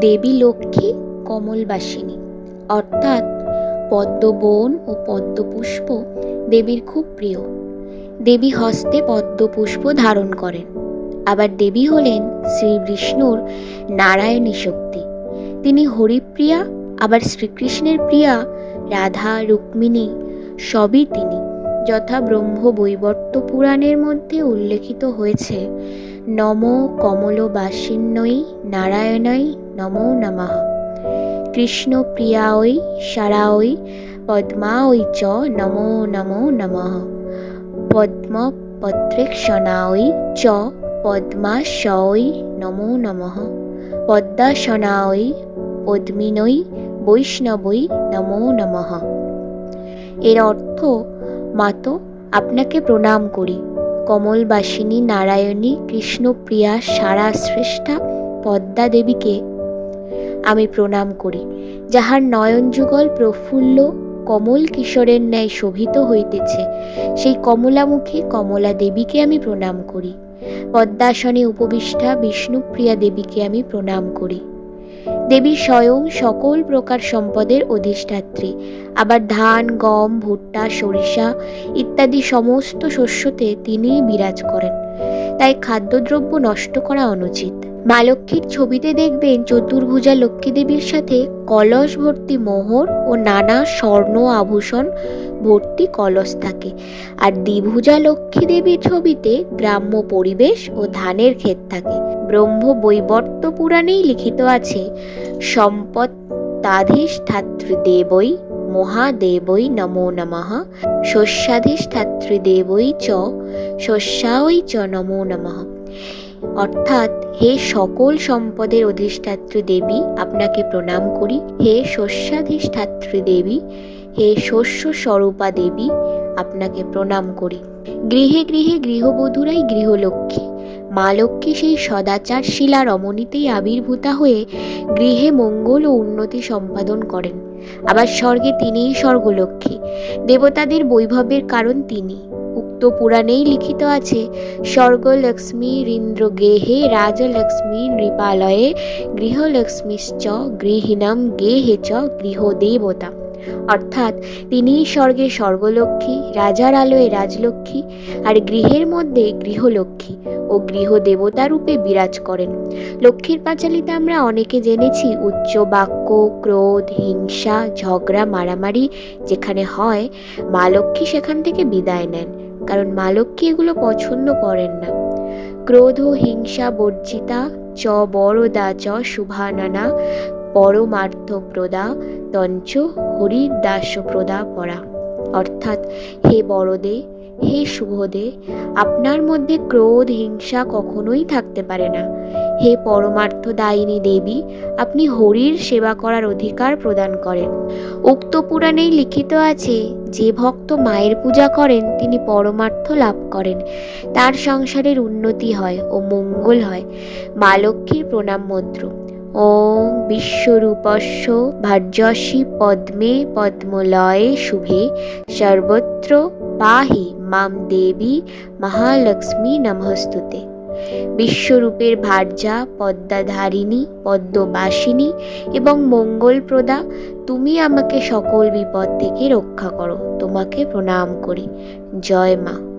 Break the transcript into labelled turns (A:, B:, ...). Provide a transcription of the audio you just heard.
A: দেবী লক্ষ্মী কমলবাসিনী। অর্থাৎ পদ্মবন ও পদ্মপুষ্প দেবীর খুব প্রিয়। দেবী হস্তে পদ্মপুষ্প ধারণ করেন। আবার দেবী হলেন শ্রী বিষ্ণুর নারায়ণী শক্তি। তিনি হরিপ্রিয়া, আবার শ্রীকৃষ্ণের প্রিয়া রাধা, রুক্মিণী সবই তিনি। যথা ব্রহ্ম বৈবর্ত পুরাণের মধ্যে উল্লেখিত হয়েছে নম কমলবাসিন্যই নারায়ণাই নমো নমঃ। কৃষ্ণ প্রিয়াঐ সারাঐ পদ্মাঐ চ নমো নমো নমঃ। পদ্ম পত্রেক্ষণাঐ চ পদ্মাশয় নমো নমঃ। পদ্মাসনাঐ পদ্মিনৈ বৈষ্ণবৈ নমো নমঃ। এর অর্থ, মাতো, আপনাকে প্রণাম করি। কমলবাসিনী, নারায়ণী, কৃষ্ণপ্রিয়া সারা শ্রেষ্ঠা পদ্মা দেবীকে আমি প্রণাম করি, যাহার নয়ন যুগল প্রফুল্ল কমল কিশোরের ন্যায় শোভিত হইতেছে। সেই কমলামুখী কমলা দেবীকে আমি প্রণাম করি, পদ্মাসনে উপবিষ্টা বিষ্ণুপ্রিয়া দেবীকে আমি প্রণাম করি। দেবী স্বয়ং সকল প্রকার সম্পদের অধিষ্ঠাত্রী। আবার ধান, গম, ভুট্টা, সরিষা ইত্যাদি সমস্ত শস্যতে তিনিই বিরাজ করেন। তাই খাদ্যদ্রব্য নষ্ট করা অনুচিত। মা লক্ষ্মীর ছবিতে দেখবেন চতুর্ভুজা লক্ষ্মী দেবীর সাথে কলস ভর্তি মোহর ও নানা স্বর্ণ আভূষণ ভর্তি কলস থাকে। আর দ্বিভুজা লক্ষ্মী দেবীর ছবিতে গ্রাম্য পরিবেশ ও ধানের ক্ষেত থাকে। ব্রহ্ম বৈবর্ত পুরাণেই লিখিত আছে সম্পত্তাধিষ্ঠাতৃদেবৈ মহাদেবৈ নমো নমঃ, শস্যাধিষ্ঠাতৃদেবৈ চ শস্যাঐ চ নমো নমঃ। অর্থাৎ, হে সকল সম্পদের অধিষ্ঠাত্রী দেবী আপনাকে প্রণাম করি। হে শস্যাধিষ্ঠাত্রী দেবী হে শস্য স্বরূপা দেবী আপনাকে প্রণাম করি। গৃহে গৃহে গৃহবধূরাই গৃহলক্ষ্মী। মা লক্ষ্মী সেই সদাচার শিলা রমণীতেই আবির্ভূতা হয়ে গৃহে মঙ্গল ও উন্নতি সম্পাদন করেন। আবার স্বর্গে তিনিই স্বর্গলক্ষ্মী। দেবতাদের বৈভবের কারণ তিনি। উক্ত পুরাণেই লিখিত আছে, স্বর্গলক্ষ্মী ইন্দ্র গেহে রাজলক্ষ্মী নৃপালয়ে গৃহলক্ষ্মীশ্চ গৃহিণম গেহে চ গৃহদেবতা। অর্থাৎ তিনিই স্বর্গে স্বর্গলক্ষ্মী, রাজার আলোয় রাজলক্ষ্মী আর গৃহের মধ্যে গৃহলক্ষ্মী। ও গৃহদেবতা রূপে বিরাজ করেন। লক্ষ্মীর পাঁচালিতে আমরা অনেকে জেনেছি উচ্চ বাক্য, ক্রোধ, হিংসা, ঝগড়া, মারামারি যেখানে হয়, মা লক্ষ্মী সেখান থেকে বিদায় নেন, কারণ মা লক্ষ্মী এগুলো পছন্দ করেন না। ক্রোধ, হিংসা, বর্জিতা, চ বড়দা চ, শুভানানা পরমার্থ প্রদা তঞ্চ হরির দাস প্রদা পড়া অর্থাৎ হে বড়দে, হে শুভদে, আপনার মধ্যে ক্রোধ, হিংসা কখনোই থাকতে পারে না। হে পরমার্থ দায়িনী দেবী, আপনি হরির সেবা করার অধিকার প্রদান করেন। উক্ত পুরাণেই লিখিত আছে, যে ভক্ত মায়ের পূজা করেন, তিনি পরমার্থ লাভ করেন। তার সংসারের উন্নতি হয় ও মঙ্গল হয়। মা লক্ষ্মীর প্রণাম মন্ত্র। ওম বিশ্বরূপস্য ভার্যসী পদ্মে পদ্মলয়ে শুভে। সর্বত্র পাহি মাম দেবী মহালক্ষ্মী নমস্তুতে। বিশ্বরূপের ভার্যা, পদ্মাধারিণী, পদ্মবাসিনী এবং মঙ্গলপ্রদা, তুমি আমাকে সকল বিপদ থেকে রক্ষা করো, তোমাকে প্রণাম করি। জয় মা।